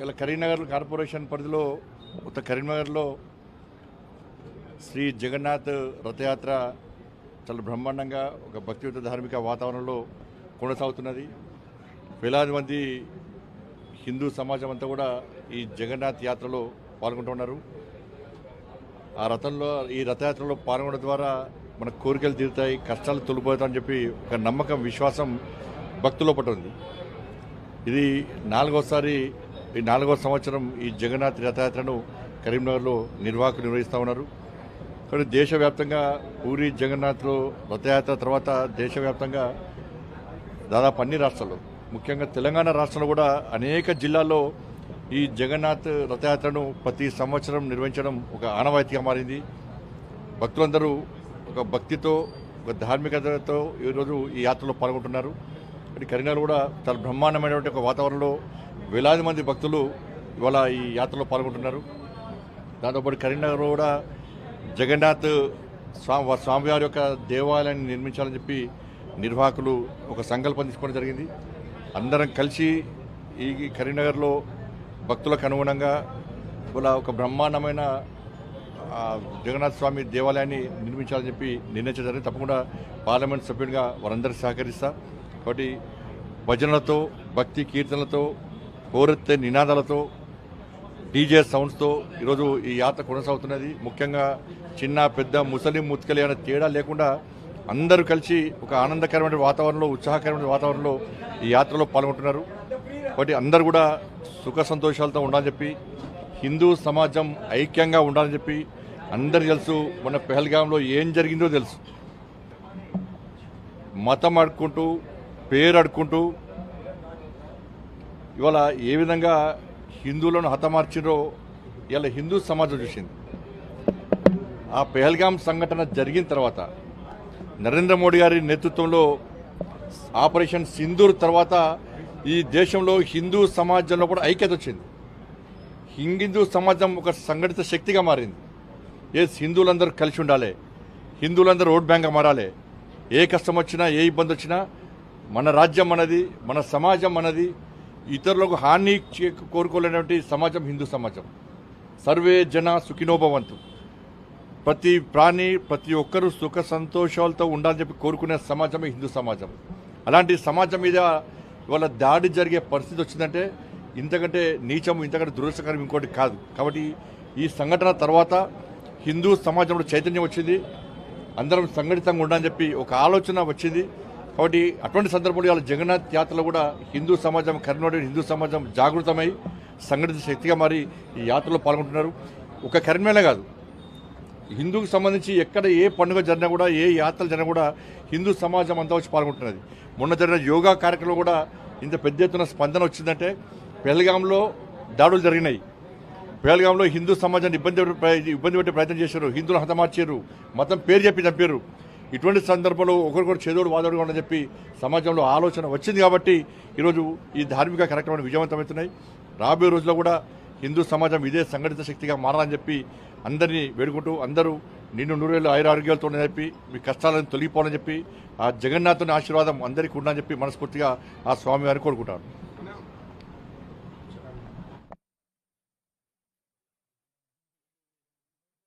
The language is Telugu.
ఇలా కరీంనగర్ కార్పొరేషన్ పరిధిలో ఉత్త కరీంనగర్లో శ్రీ జగన్నాథ్ రథయాత్ర చాలా బ్రహ్మాండంగా ఒక భక్తియుత ధార్మిక వాతావరణంలో కొనసాగుతున్నది. వేలాది మంది హిందూ సమాజం అంతా కూడా ఈ జగన్నాథ్ యాత్రలో పాల్గొంటున్నారు. ఆ రథంలో ఈ రథయాత్రలో పాల్గొనడం ద్వారా మన కోరికలు తీరుతాయి కష్టాలు తొలిపోతాయని చెప్పి ఒక నమ్మకం విశ్వాసం భక్తుల పట్ల ఉంది. ఇది నాలుగోసారి ఈ నాలుగో సంవత్సరం ఈ జగన్నాథ్ రథయాత్రను కరీంనగర్లో నిర్వాహకులు నిర్వహిస్తూ ఉన్నారు. కానీ దేశవ్యాప్తంగా పూరి జగన్నాథ్లో రథయాత్ర తర్వాత దేశవ్యాప్తంగా దాదాపు అన్ని రాష్ట్రాల్లో ముఖ్యంగా తెలంగాణ రాష్ట్రంలో కూడా అనేక జిల్లాల్లో ఈ జగన్నాథ్ రథయాత్రను ప్రతి సంవత్సరం నిర్వహించడం ఒక ఆనవాయితీగా మారింది. భక్తులందరూ ఒక భక్తితో ఒక ధార్మికతతో ఈరోజు ఈ యాత్రలో పాల్గొంటున్నారు. ఇక్కడ కరీంనగర్ కూడా చాలా బ్రహ్మాండమైనటువంటి ఒక వాతావరణంలో వేలాది మంది భక్తులు ఇవాళ ఈ యాత్రలో పాల్గొంటున్నారు. దాంతోపాటు కరీంనగర్ కూడా జగన్నాథ్ స్వామి స్వామివారి యొక్క దేవాలయాన్ని నిర్మించాలని చెప్పి నిర్వాహకులు ఒక సంకల్పం తీసుకోవడం జరిగింది. అందరం కలిసి ఈ కరీంనగర్లో భక్తులకు అనుగుణంగా ఇవాళ ఒక బ్రహ్మాండమైన జగన్నాథ్ జగన్నాథ స్వామి దేవాలయాన్ని నిర్మించాలని చెప్పి నిర్ణయించడం జరిగింది. తప్పకుండా పార్లమెంట్ సభ్యునిగా వారందరూ సహకరిస్తా. కాబట్టి భజనలతో భక్తి కీర్తనలతో కోరెత్తే నినాదాలతో డీజే సౌండ్స్తో ఈరోజు ఈ యాత్ర కొనసాగుతున్నది. ముఖ్యంగా చిన్న పెద్ద ముసలిం ముత్కలి అనే తేడా లేకుండా అందరూ కలిసి ఒక ఆనందకరమైన వాతావరణంలో ఉత్సాహకరమైన వాతావరణంలో ఈ యాత్రలో పాల్గొంటున్నారు. కాబట్టి అందరూ కూడా సుఖ సంతోషాలతో ఉండాలని చెప్పి హిందూ సమాజం ఐక్యంగా ఉండాలని చెప్పి అందరు తెలుసు మన పెహల్గాంలో ఏం జరిగిందో తెలుసు. మతం అడుక్కుంటూ పేరు అడుక్కుంటూ ఇవాళ ఏ విధంగా హిందువులను హతమార్చిరో ఇలా హిందూ సమాజం చూసింది. ఆ పెహల్గాం సంఘటన జరిగిన తర్వాత నరేంద్ర మోడీ గారి నేతృత్వంలో ఆపరేషన్ సింధూర్ తర్వాత ఈ దేశంలో హిందూ సమాజంలో కూడా ఐక్యత వచ్చింది. హిందూ సమాజం ఒక సంఘటిత శక్తిగా మారింది. ఏ హిందువులందరూ కలిసి ఉండాలి. హిందువులందరూ ఓట్ బ్యాంక్గా మారాలి. ఏ కష్టం వచ్చినా ఏ ఇబ్బంది వచ్చినా మన రాజ్యం మనది మన సమాజం మనది ఇతరులకు హాని కోరుకోలేనటువంటి సమాజం హిందూ సమాజం. సర్వే జన సుఖినోభవంతు ప్రతి ప్రాణి ప్రతి ఒక్కరూ సుఖ సంతోషాలతో ఉండాలని చెప్పి కోరుకునే సమాజమే హిందూ సమాజం. అలాంటి సమాజం మీద ఇవాళ దాడి జరిగే పరిస్థితి వచ్చిందంటే ఇంతకంటే నీచం ఇంతకంటే దురదృష్టకరం ఇంకోటి కాదు. కాబట్టి ఈ సంఘటన తర్వాత హిందూ సమాజంలో చైతన్యం వచ్చింది. అందరం సంఘటితంగా ఉండాలని చెప్పి ఒక ఆలోచన వచ్చింది. కాబట్టి అటువంటి సందర్భంలో ఇవాళ జగన్నాథ్ యాత్రలో కూడా హిందూ సమాజం కరీంనగర్ హిందూ సమాజం జాగృతమై సంఘటిత శక్తిగా మారి ఈ యాత్రలో పాల్గొంటున్నారు. ఒక కరీంనగర్ కాదు. హిందూకి సంబంధించి ఎక్కడ ఏ పండుగ జరిగినా కూడా ఏ యాత్రలు జరిగినా కూడా హిందూ సమాజం అంతా వచ్చి పాల్గొంటున్నది. మొన్న జరిగిన యోగా కార్యక్రమంలో కూడా ఇంత పెద్ద ఎత్తున స్పందన వచ్చిందంటే పెహల్గాంలో దాడులు జరిగినాయి. పేల్గాంలో హిందూ సమాజాన్ని ఇబ్బంది ఇబ్బంది పెట్టే ప్రయత్నం చేశారు. హిందువులు హతమార్చారు. మతం పేరు చెప్పి చంపారు. ఇటువంటి సందర్భంలో ఒకరికొకరు చేదోడు వాదోడుగా ఉండని చెప్పి సమాజంలో ఆలోచన వచ్చింది కాబట్టి ఈరోజు ఈ ధార్మిక కార్యక్రమాలు విజయవంతమవుతున్నాయి. రాబోయే రోజుల్లో కూడా హిందూ సమాజం ఇదే సంఘటిత శక్తిగా మారాలని చెప్పి అందరినీ వేడుకుంటూ అందరూ నిన్ను నూరేళ్ళు ఆయురారోగ్యాలతో చెప్పి మీ కష్టాలను తొలగిపోవాలని చెప్పి ఆ జగన్నాథుని ఆశీర్వాదం అందరికీ ఉండాలని చెప్పి మనస్ఫూర్తిగా ఆ స్వామివారిని కోరుకుంటాను.